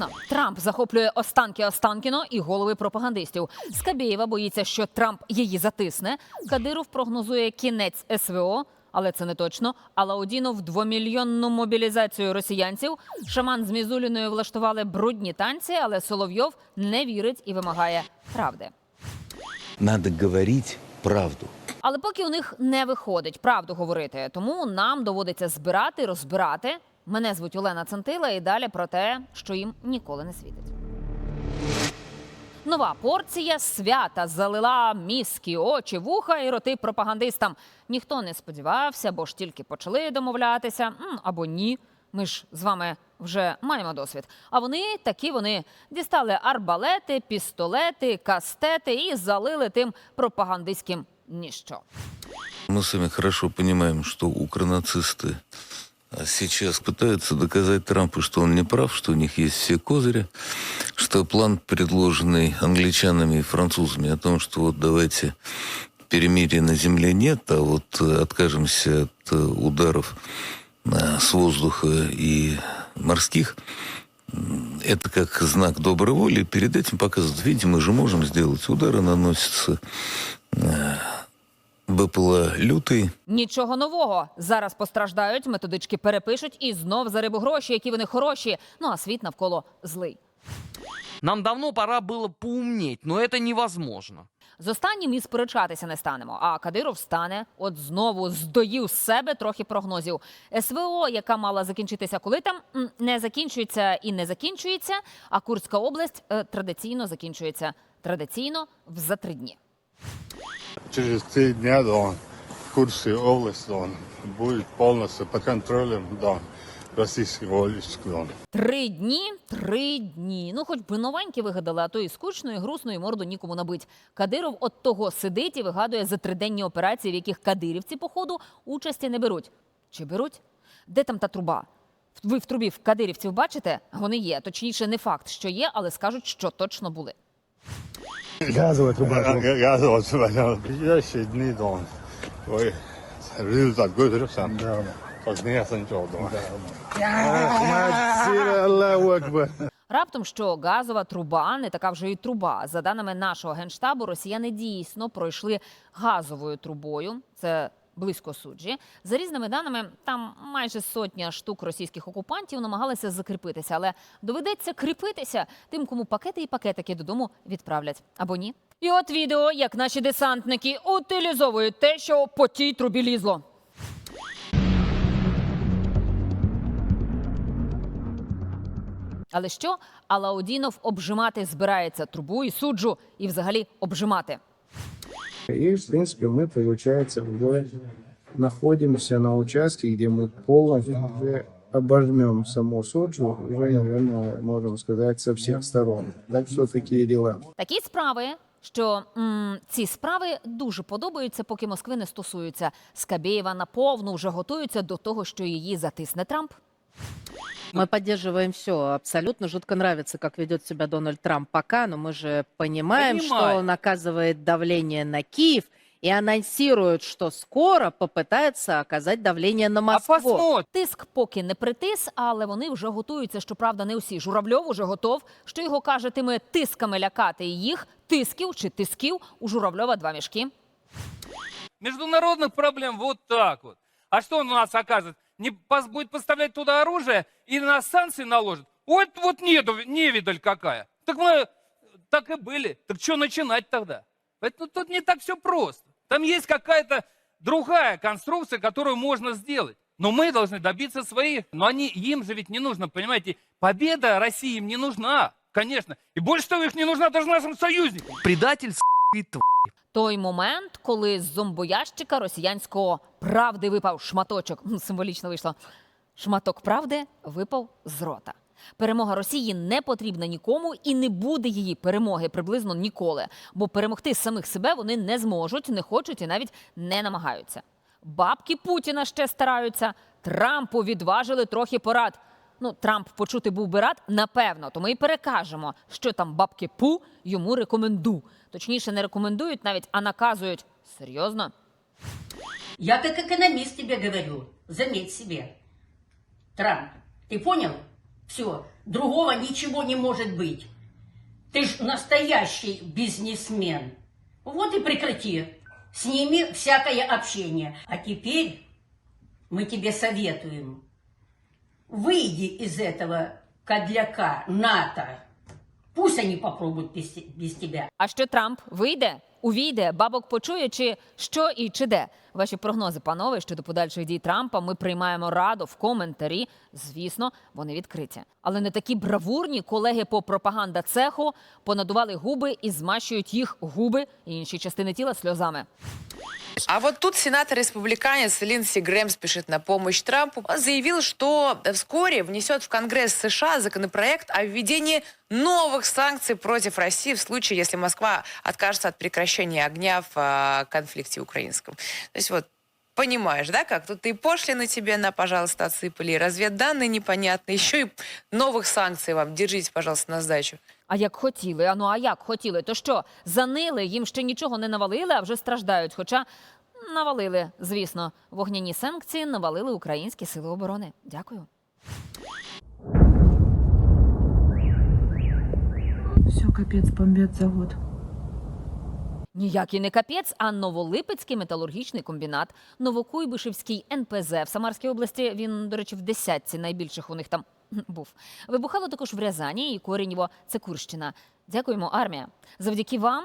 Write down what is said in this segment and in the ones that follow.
Серйозно, Трамп захоплює останки Останкіно і голови пропагандистів. Скабєєва боїться, що Трамп її затисне. Кадиров прогнозує кінець СВО. Але це не точно. Алаудінов двомільйонну мобілізацію росіянців. Шаман з Мізуліною влаштували брудні танці, але Соловйов не вірить і вимагає правди. Надо говорить правду. Але поки у них не виходить правду говорити, тому нам доводиться збирати, розбирати. Мене звуть Олена Центила і далі про те, що їм ніколи не світить. Нова порція свята залила мізки, очі, вуха і роти пропагандистам. Ніхто не сподівався, бо ж тільки почали домовлятися або ні. Ми ж з вами вже маємо досвід. А вони такі вони дістали арбалети, пістолети, кастети і залили тим пропагандистським ніщо. Мы с вами хорошо понимаем, что укронацисты а, сейчас пытаются доказать Трампу, что он не прав, что у них есть все козыри, что план, предложенный англичанами и французами о том, что вот давайте перемирия на земле нет, а вот э, откажемся от э, ударов э, с воздуха и морских, это как знак доброй воли. Перед этим показывают, видите, мы же можем сделать. Удары наносятся э, БПЛА «Лютый», Нічого нового. Зараз постраждають, методички перепишуть і знов за рибу гроші, які вони хороші. Ну а світ навколо злий. Нам давно пора было поумнеть, но это невозможно. З останнім і сперечатися не станемо. А Кадиров стане, от знову здоїв з себе трохи прогнозів. СВО, яка мала закінчитися коли там, м, не закінчується і не закінчується. А Курська область е, традиційно закінчується традиційно в за три дні. Через три дня да, он, Курская область да, он, будет полностью контролем да, российского войска. Три дні, три дні. Ну, хоч би новенькі вигадали, а то і скучно, і грустно, і морду нікому набить. Кадиров от того сидить і вигадує за триденні операції, в яких кадирівці, походу, участі не беруть. Чи беруть? Де там та труба? Ви в трубі в кадирівців бачите? Вони є. Точніше, не факт, що є, але скажуть, що точно були. Газовая труба. труба я ближайшие дни дома. ой, результат будет сам. Да. Позднее ничего дома. Да. Аллаху Акбар. Раптом що газова труба не така вже і труба. За даними нашого генштабу, росіяни дійсно пройшли газовою трубою. Це близько суджі. За різними даними, там майже сотня штук російських окупантів намагалися закріпитися, але доведеться кріпитися тим, кому пакети і пакетики додому відправлять або ні. І от відео, як наші десантники утилізовують те, що по тій трубі лізло. Але що Алаудінов обжимати збирається трубу і суджу, і взагалі обжимати. И, в принципе, мы, получается, уже находимся на участке, где мы полностью уже обожмем саму Соджу, уже, наверное, можем сказать, со всех сторон. Так что такие дела. Такі справи, що м, ці справи дуже подобаються, поки Москви не стосуються. Скабєєва наповну вже готується до того, що її затисне Трамп. Мы поддерживаем все. Абсолютно жутко нравится, как ведет себя Дональд Трамп пока, но мы же понимаем, что Понимаю. он оказывает давление на Киев и анонсирует, что скоро попытается оказать давление на А Москву. посмотрим. Тиск поки не притис, але вони вже готуються. Щоправда, не усі. Журавльов уже готов. Що його каже, тими тисками лякати і їх тисків чи тисків у Журавльова два мішки. Международных проблем вот так вот. А что он у нас оказывает? Не будет поставлять туда оружие и на санкции наложит? Вот, вот нету, невидаль какая. Так мы так и были. Так что начинать тогда? Поэтому тут не так все просто. Там есть какая-то другая конструкция, которую можно сделать. Но мы должны добиться своих. Но они, им же ведь не нужно, понимаете, победа России им не нужна, конечно. И больше того, их не нужна даже нашим союзникам. Предатель, и Той момент, коли з зомбоящика росіянського правди випав шматочок. Символічно вийшло. Шматок правди випав з рота. Перемога Росії не потрібна нікому і не буде її перемоги приблизно ніколи. Бо перемогти самих себе вони не зможуть, не хочуть і навіть не намагаються. Бабки Путіна ще стараються. Трампу відважили трохи порад Ну, Трамп почути був би рад, напевно, то ми і перекажемо, що там бабки Пу йому рекоменду. Точніше, не рекомендують навіть, а наказують. Серйозно? Я как экономист тебе говорю, заметь себе. Трамп, ты понял? Все, другого ничего не может быть. Ты ж настоящий бизнесмен. Вот и прекрати. С ними всякое общение. А теперь мы тебе советуем. Выйди из этого кадляка НАТО. Пусть они попробуют без, без тебя. А що Трамп вийде, увійде, бабок почує, чи що і чи де? Ваші прогнози, панове, щодо подальших дій Трампа, ми приймаємо раду в коментарі. Звісно, вони відкриті. Але не такі бравурні колеги по пропаганда цеху понадували губи і змащують їх губи і інші частини тіла сльозами. А вот тут сенатор-республиканец Линдси Грэм спешит на помощь Трампу. Он заявил, что вскоре внесет в Конгресс США законопроект о введении новых санкций против России в случае, если Москва откажется от прекращения огня в а, конфликте украинском. То есть вот Понимаешь, да, как? Тут и пошлины тебе на, пожалуйста, отсыпали, и разведданные непонятные, еще и новых санкций вам. Держите, пожалуйста, на сдачу. А як хотіли, а ну а як хотіли, то що занили, їм ще нічого не навалили, а вже страждають. Хоча навалили, звісно, вогняні санкції навалили українські сили оборони. Дякую. Все, капец, бомбят завод. Ніякий не капець, а Новолипецький металургічний комбінат, Новокуйбишевський НПЗ в Самарській області. Він, до речі, в десятці найбільших у них там був. Вибухало також в Рязані і Коренєво. Це Курщина. Дякуємо, армія. Завдяки вам.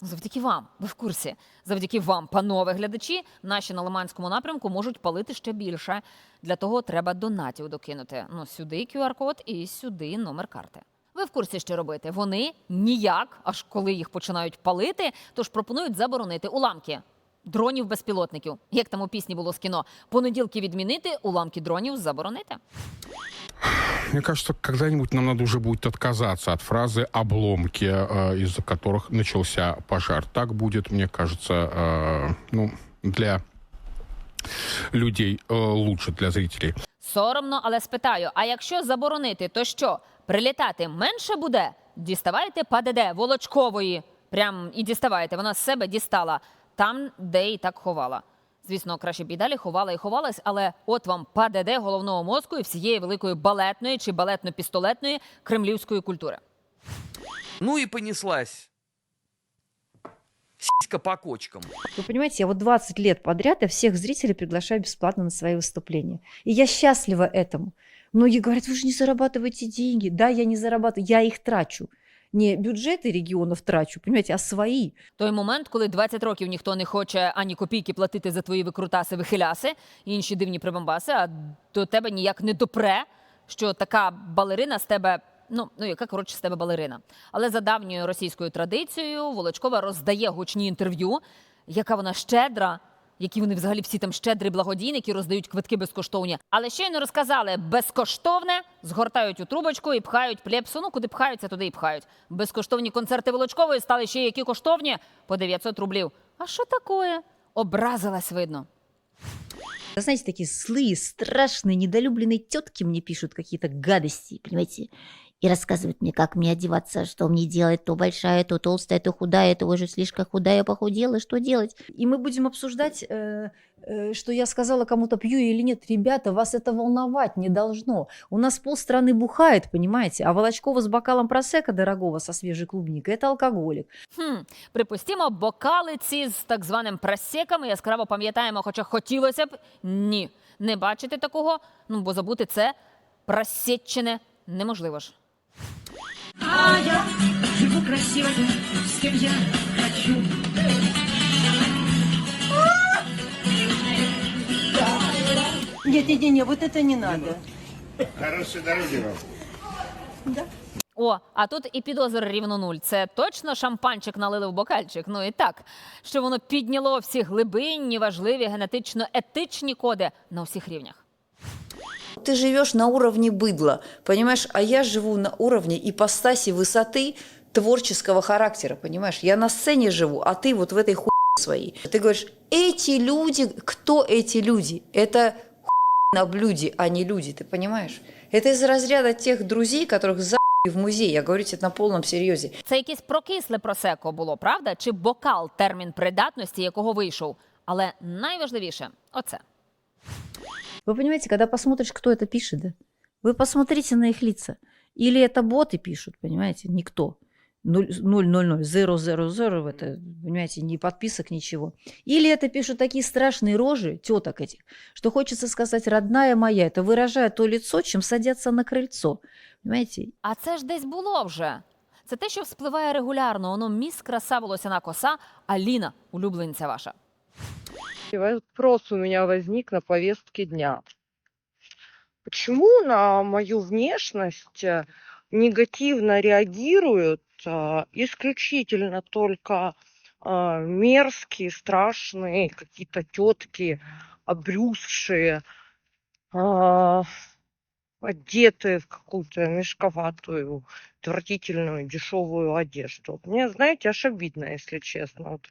Завдяки вам, ви в курсі. Завдяки вам, панове глядачі, наші на Лиманському напрямку можуть палити ще більше. Для того треба донатів докинути. Ну, сюди QR-код і сюди номер карти. Ви в курсі, що робити? Вони ніяк, аж коли їх починають палити, тож пропонують заборонити уламки дронів безпілотників. Як там у пісні було з кіно? Понеділки відмінити, уламки дронів заборонити. Мне кажется, когда-нибудь нам надо уже будет отказаться от фразы «обломки», э, из-за которых начался пожар. Так будет, мне кажется, э, ну, для людей э, лучше, для зрителей. Соромно, але спитаю: а якщо заборонити, то що? Прилітати менше буде? Діставайте ПДД Волочкової. Прям і діставайте. Вона з себе дістала там, де і так ховала. Звісно, краще б і далі ховала і ховалась, але от вам ПДД головного мозку і всієї великої балетної чи балетно-пістолетної кремлівської культури. Ну и понеслась. Сиська по кочкам. Вы понимаете, я вот 20 лет подряд я всех зрителей приглашаю бесплатно на свои выступления. И я счастлива этому. Многие говорят, вы же не зарабатываете деньги. Да, я не зарабатываю, я их трачу. Не бюджеты регионов трачу, понимаете, а свои. Той момент, коли 20 років ніхто не хоче ані копійки платити за твої викрутаси, вихиляси і інші дивні прибамбаси, а до тебе ніяк не допре, що така балерина з тебе. Ну, ну яка коротше з тебе балерина. Але за давньою російською традицією Волочкова роздає гучні інтерв'ю, яка вона щедра, які вони взагалі всі там щедрі благодійники роздають квитки безкоштовні. Але щойно розказали безкоштовне, згортають у трубочку і пхають плепсу. Ну куди пхаються, туди і пхають. Безкоштовні концерти Волочкової стали ще які коштовні по 900 рублів. А що таке? Образилась видно. Вы знаете, такие злые, страшные, недолюбленные тетки мне пишут какие-то гадости, понимаете? и рассказывает мне, как мне одеваться, что мне делать, то большая, то толстая, то худая, то уже слишком худая, похудела, что делать? И мы будем обсуждать, э, э, что я сказала кому-то пью или нет. Ребята, вас это волновать не должно. У нас полстраны бухает, понимаете? А Волочкова с бокалом просека дорогого со свежей клубникой – это алкоголик. Хм, припустімо, бокали ці з так званим просеками яскраво пам'ятаємо, хоча хотілося б ні. Не бачити такого, ну бо забути це просечене неможливо ж. А я живу красиво, с кем я хочу. Нет-нет-нет, вот это не надо. Хорошей дороги вам. О, а тут і підозр рівно нуль. Це точно шампанчик налили в бокальчик. Ну і так, що воно підняло всі глибинні, важливі генетично-етичні коди на всіх рівнях. Ты живешь на уровне быдла, понимаешь? А я живу на уровне ипостаси высоты творческого характера, понимаешь? Я на сцене живу, а ты вот в этой хуй своей. Ты говоришь, эти люди, кто эти люди? Это хуй на блюде, а не люди, ты понимаешь? Это из разряда тех друзей, которых за в музей. Я говорю тебе на полном серьезе. Це якесь прокисле просеко було, правда? Чи бокал термін придатності, якого вийшов? Але найважливіше оце. Вы понимаете, когда посмотришь, кто это пишет, да? Вы посмотрите на их лица. Или это боты пишут, понимаете, никто. 0, 0, 0, 0, 0, 0, 0, это, понимаете, ни подписок, ничего. Или это пишут такие страшные рожи теток этих, что хочется сказать, родная моя, это выражает то лицо, чем садятся на крыльцо. Понимаете? А це ж десь було вже. Це те, що вспливає регулярно. Воно міс, краса, волосяна коса, Аліна, улюбленця ваша. Вопрос у меня возник на повестке дня. Почему на мою внешность э, негативно реагируют а, исключительно только а, мерзкие, страшные какие-то тетки, обрюзшие, одетые в какую-то мешковатую, отвратительную, дешевую одежду? Мне, знаете, аж обидно, если честно. Вот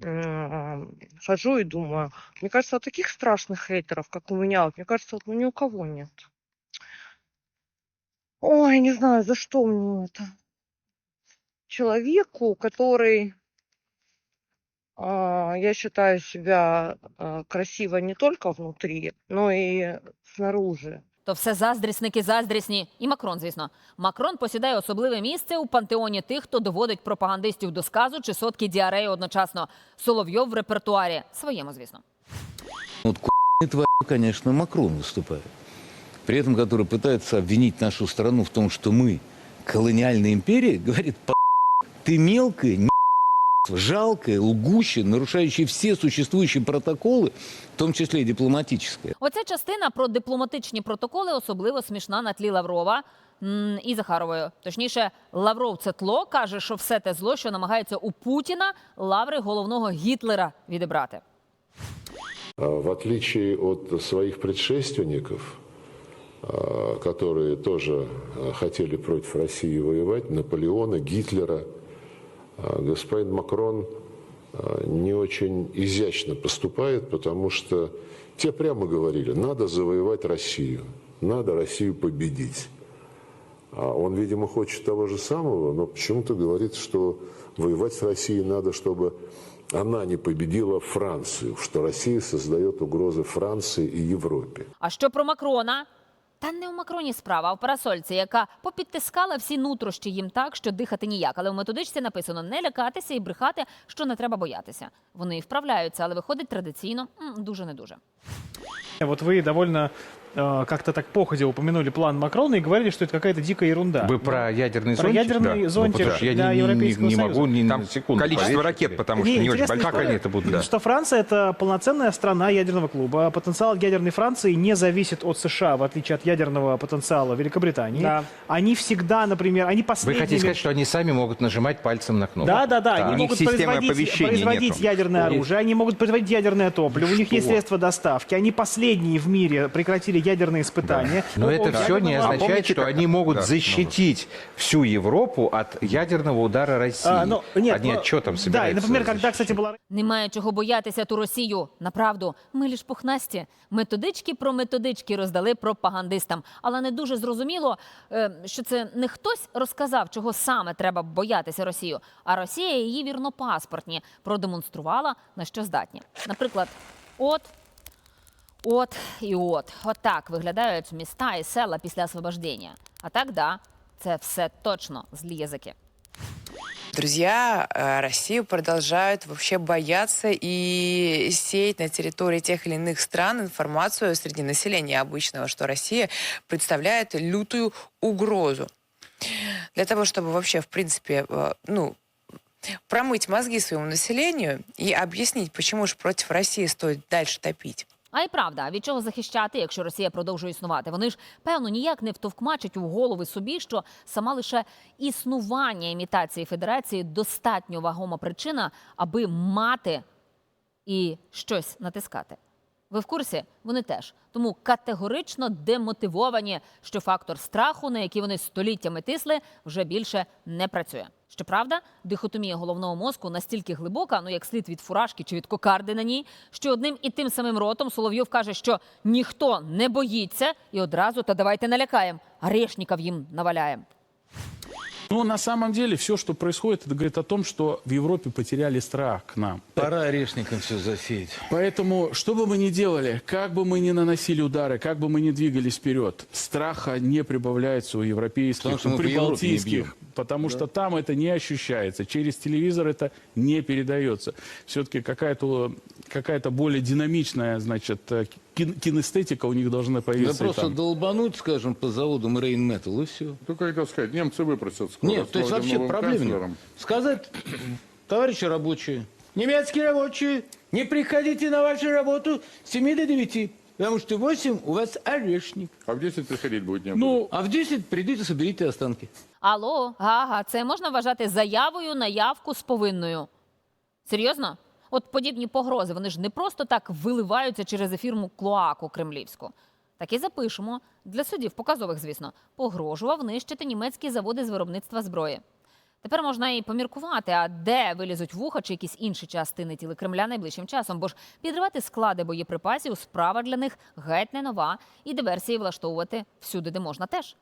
хожу и думаю, мне кажется, вот таких страшных хейтеров, как у меня, вот, мне кажется, вот, ну, ни у кого нет. Ой, не знаю, за что мне это. Человеку, который, а, я считаю себя а, красиво не только внутри, но и снаружи. То все заздрісники заздрісні. І Макрон, звісно. Макрон посідає особливе місце у пантеоні тих, хто доводить пропагандистів до сказу чи сотки діареї одночасно. Соловйов в репертуарі. Своєму, звісно. Вот тварь, конечно, Макрон выступает. При этом, который пытается обвинить нашу страну в том, что мы колониальная империя, говорит, «По***, ты мелкая, не***, жалкая, лгущая, нарушающая все существующие протоколы, в том числе и дипломатическое. Оця частина про дипломатичні протоколи особливо смішна на тлі Лаврова і Захаровою. Точніше, Лавров це тло каже, що все те зло, що намагається у Путіна лаври головного Гітлера відібрати. В отличие от своих предшественников, которые тоже хотели против России воевать, Наполеона, Гитлера, господин Макрон не очень изящно поступает, потому что те прямо говорили, надо завоевать Россию, надо Россию победить. А он, видимо, хочет того же самого, но почему-то говорит, что воевать с Россией надо, чтобы она не победила Францию, что Россия создает угрозы Франции и Европе. А що про Макрона? Та не у Макроні справа, а в парасольці, яка попідтискала всі нутрощі їм так, що дихати ніяк. Але в методичці написано не лякатися і брехати, що не треба боятися. Вони і вправляються, але виходить традиційно дуже не дуже. Вот вы довольно как-то так походе упомянули план Макрона и говорили, что это какая-то дикая ерунда. Вы про ядерный Про зонтик? ядерный Да. зонтик Ну, потому что я для не, не- Европейского не Союза. могу ни на Там секунду количество поверить, ракет, что- потому что Не, не очень большое. Как они это будут, да. Что Франция это полноценная страна ядерного клуба. Потенциал ядерной Франции не зависит от США, в отличие от ядерного потенциала Великобритании. Да. Они всегда, например, они Вы последними... хотите сказать, что они сами могут нажимать пальцем на кнопку? Да, да, да. У Они них могут производить, производить нету. ядерное оружие, они могут производить ядерное топливо, у них есть Что? средства доставки. Они последние в мире прекратили ядерные испытания. Но О, это да. все не А означает, помните, что как- они могут Да, защитить всю Европу от ядерного удара России. А, ну, нет, Они ну, от чего там Да, и, собираются например, когда, защищать? кстати, была Немає чого боятися ту Росію. Направду, ми лиш пухнасті. Методички про методички роздали пропагандистам. Але не дуже зрозуміло, е, що це не хтось розказав, чого саме треба боятися Росію, а Росія її вірнопаспортні продемонструвала на що здатні. Наприклад, от. От і от. Отак виглядають міста і села після освобождення. А так, да, це все точно злі язики. Друзья, э, Россию продолжают вообще бояться и сеять на территории тех или иных стран информацию среди населения обычного, что Россия представляет лютую угрозу. Для того, чтобы вообще, в принципе, э, ну, промыть мозги своему населению и объяснить, почему же против России стоит дальше топить. А й правда, від чого захищати, якщо Росія продовжує існувати? Вони ж певно ніяк не втовкмачать у голови собі, що сама лише існування імітації федерації достатньо вагома причина, аби мати і щось натискати. Ви в курсі? Вони теж. Тому категорично демотивовані, що фактор страху, на який вони століттями тисли, вже більше не працює. Щоправда, дихотомія головного мозку настільки глибока, ну як слід від фуражки чи від кокарди на ній, що одним і тим самим ротом Соловйов каже, що ніхто не боїться, і одразу та давайте налякаємо, а решніків їм наваляємо. Ну, на самом деле, все, что происходит, это говорит о том, что в Европе потеряли страх к нам. Пора орешникам все засеять. Поэтому, что бы мы ни делали, как бы мы ни наносили удары, как бы мы ни двигались вперед, страха не прибавляется у европейских, Потому что у мы по Европе не прибалтийских, потому что там это не ощущается. Через телевизор это не передается. Все-таки какая-то какая более динамичная, значит, э, кин- кинестетика у них должна Да появиться. и просто там. долбануть, скажем, по заводам Rain Metal, и все. Только хотел сказать, немцы выпросят скоро. Нет, то есть вообще проблем нет. Сказать, товарищи рабочие, Немецкие рабочие, не приходите на вашу работу с 7 до 9, потому что в 8 у вас орешник. А в 10 приходить будет не ну, а в 10 придите, соберите останки. Алло, гага, це можна вважати заявою на явку з повинною. Серйозно? От подібні погрози, вони ж не просто так виливаються через ефірну клоаку кремлівську. Так і запишемо для судів показових, звісно, погрожував нищити німецькі заводи з виробництва зброї. Тепер можна і поміркувати, а де вилізуть вуха чи якісь інші частини тіли Кремля найближчим часом, бо ж підривати склади боєприпасів справа для них геть не нова, і диверсії влаштовувати всюди, де можна теж.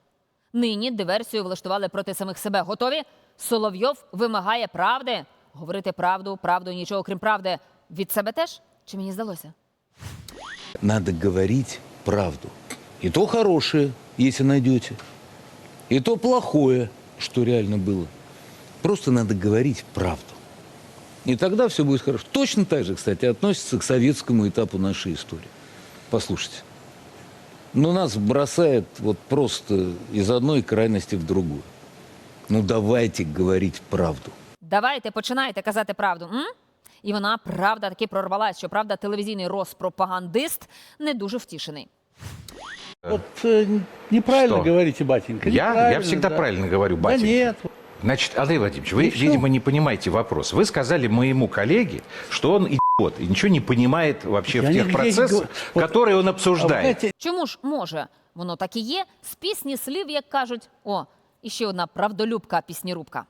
Нині диверсію влаштували проти самих себе. Готові? Соловйов вимагає правди. Говорити правду, правду, нічого крім правди. Від себе теж? Чи мені здалося? Надо говорить правду. И то хорошее, если найдете, и то плохое, что реально было. Просто надо говорить правду. И тогда все будет хорошо. Точно так же, кстати, относится к советскому этапу нашей истории. Послушайте. Ну, нас бросает вот просто из одной крайности в другую. Ну, давайте говорить правду. Давайте починайте казати правду. М? І вона правда таки прорвалась. Щоправда, телевізійний розпропагандист не дуже втішений. Вот э, неправильно Что? говорите, батенька. Я, я неправильно, всегда да. правильно говорю, Да батенька. нет. Значит, Андрей Владимирович, вы, Ну всё. видимо, не понимаете вопрос. Вы сказали моему коллеге, что он идиот и ничего не понимает вообще Я в тех нигде не процессах, говорю. Вот, которые он а обсуждает. знаете, Чому ж може? Воно так і є. З пісні слів, як кажуть. О, і ще одна правдолюбка піснірубка.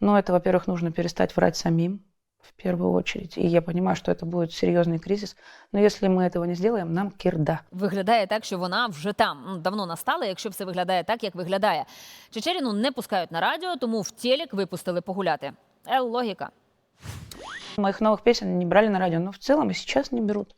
Ну, это, во-первых, нужно перестать врать самим, в первую очередь. И я понимаю, что это будет серьезный кризис. Но если мы этого не сделаем, нам кирда. Виглядає так, що вона вже там М, давно настала, якщо все виглядає так, як виглядає. Чечеріну не пускають на радіо, тому в телек випустили погуляти. Ел логіка. Моих новых песен не брали на радио, но в целом и сейчас не берут.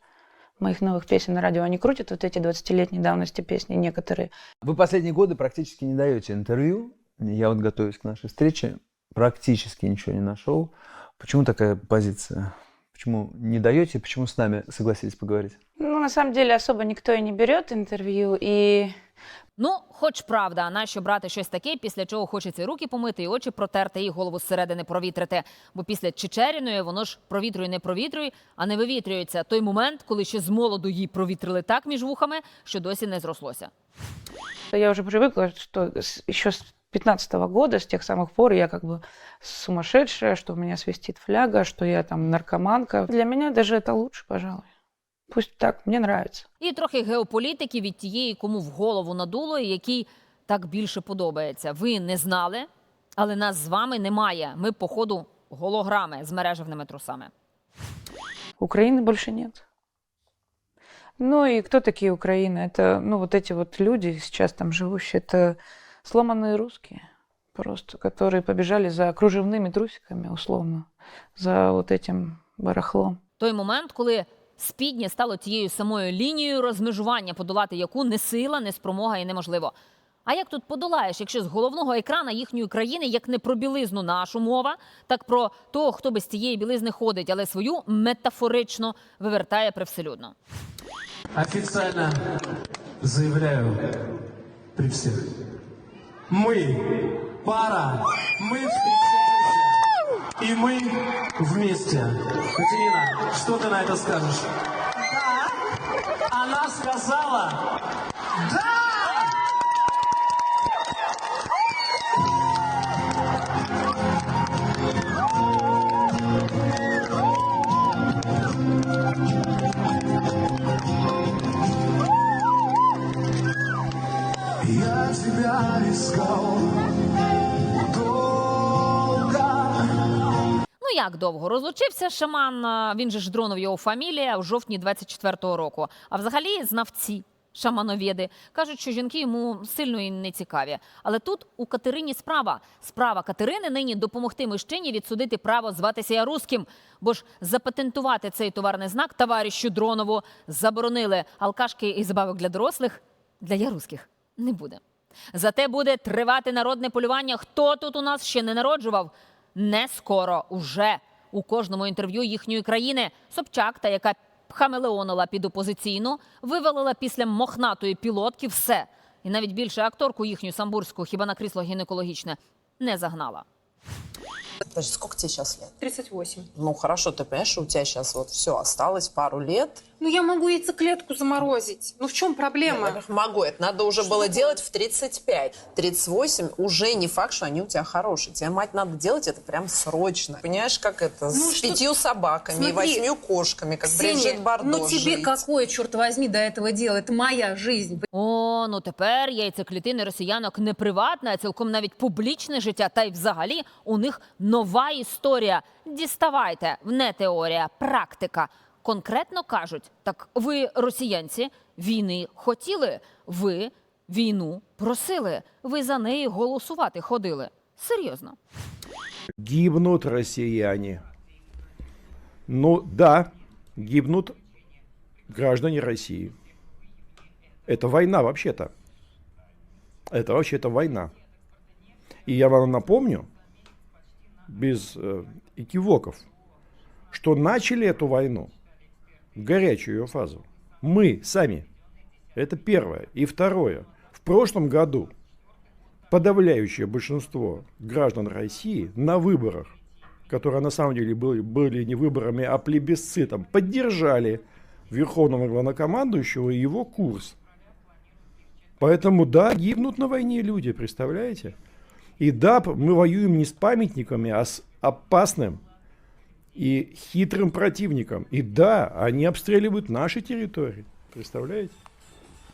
Моих новых песен на радио они крутят, вот эти 20-летней давности песни некоторые. Вы последние годы практически не даете интервью. Я вот готовюсь к нашей встрече, практически ничего не нашел. Почему такая позиция? Почему не даете? Почему с нами согласились поговорить? Ну, на самом деле, особо никто и не берет интервью, и Ну, хоч правда, а нащо брати щось таке, після чого хочеться і руки помити, і очі протерти, і голову зсередини провітрити. Бо після Чечеріної воно ж провітруй, не провітруй, а не вивітрюється. Той момент, коли ще з молоду її провітрили так між вухами, що досі не зрослося. я уже привыкла, что еще с 15 года, с тех самых пор я как бы сумасшедшая, что у меня свистит фляга, что я там наркоманка. Для меня даже это лучше, пожалуй. Пусть так, мне нравится. І трохи геополітики від тієї, кому в голову надуло, і якій так більше подобається. Ви не знали, але нас з вами немає. Ми, походу, голограми з мережевними трусами. Украины больше нет. Ну и кто такие Украины? Это, ну, вот эти вот люди сейчас там живущие, это сломанные русские просто, которые побежали за кружевными трусиками, условно, за вот этим барахлом. Той момент, коли спіднє стало тією самою лінією розмежування, подолати яку не сила, не спромога і неможливо. А як тут подолаєш, якщо з головного екрана їхньої країни, як не про білизну нашу мова, так про того, хто без цієї білизни ходить, але свою метафорично вивертає привселюдно. Официально заявляю при всех. Мы пара, мы встречаемся, и мы вместе. Катерина, что ты на это скажешь? Да, она сказала, да! Ну як довго розлучився шаман? Він же ж дронов його фамілія в жовтні 24-го року. А взагалі знавці шамановєди. Кажуть, що жінки йому сильно і не цікаві. Але тут у Катерині справа. Справа Катерини нині допомогти мужчині відсудити право зватися я русським. Бо ж запатентувати цей товарний знак товаришу Дронову заборонили алкашки і забавок для дорослих. Для ярузьких не буде. Зате буде тривати народне полювання. Хто тут у нас ще не народжував? Не скоро, уже у кожному інтерв'ю їхньої країни Собчак, та яка хамелеонила під опозиційну, вивалила після мохнатої пілотки все. І навіть більше акторку їхню самбурську, хіба на крісло гінекологічне, не загнала. Подожди, сколько тебе сейчас лет? 38. Ну хорошо, ты понимаешь, что у тебя сейчас вот все, осталось пару лет. Ну, я могу яйцеклетку заморозить. Ну, в чем проблема? Я, могу, это надо уже было делать в 35. 38 уже не факт, что они у тебя хорошие. Тебе, мать, надо делать это прям срочно. Понимаешь, как это? Ну, с что- пятью собаками и Смотри, восьмью кошками, как Ксения, Бриджит Бардо ну тебе жить. какое, черт возьми, до этого дела? Это моя жизнь. О, ну тепер яйцеклітини росіянок не приватне, а цілком навіть публічне життя. Та й взагалі у них нова історія. Діставайте, не теорія, практика. Конкретно кажуть, так ви, росіянці, війни хотіли, ви війну просили, ви за неї голосувати ходили. Серйозно. Гибнут россияне. Ну да, гибнут граждане России. Это война вообще-то. Это вообще-то война. И я вам напомню, без э, экивоков, что начали эту войну, горячую ее фазу, мы сами. Это первое. И второе. В прошлом году подавляющее большинство граждан России на выборах, которые на самом деле были, были не выборами, а плебисцитом, поддержали верховного главнокомандующего и его курс. Поэтому да, гибнут на войне люди, представляете? И да, п- мы воюем не с памятниками, а с опасным и хитрым противником. И да, они обстреливают наши территории. Представляете?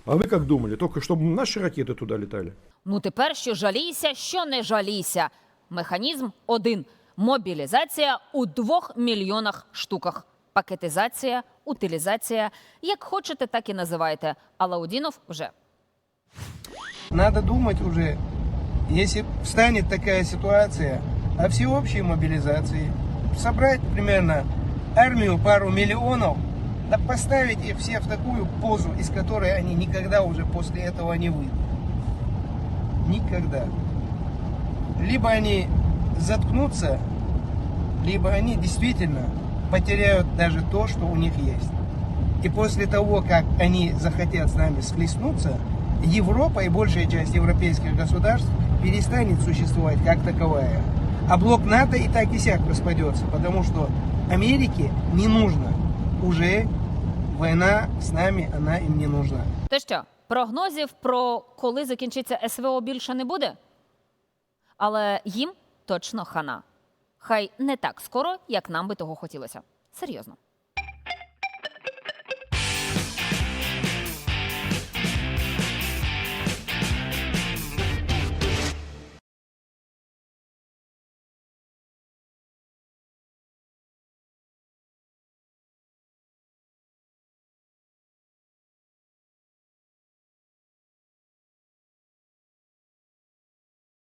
А вы как думали? Только чтобы наши ракеты туда летали? Ну тепер що жалійся, що не жалійся. Механізм один: мобілізація у двох мільйонах штуках. Пакетизація, утилізація. Як хочете, так і називайте. Алаудінов вже. Надо думать уже, если встанет такая ситуация, о всеобщей мобилизации, собрать примерно армию пару миллионов, да поставить их все в такую позу, из которой они никогда уже после этого не выйдут. Никогда. Либо они заткнутся, либо они действительно потеряют даже то, что у них есть. И после того, как они захотят с нами схлестнуться, Европа и большая часть европейских государств перестанет существовать как таковая. А блок НАТО и так и сяк распадется, потому что Америке не нужно. Уже война с нами, она им не нужна. То що, прогнозів про коли закінчиться СВО більше не буде? Але їм точно хана. Хай не так скоро, як нам би того хотілося. Серйозно.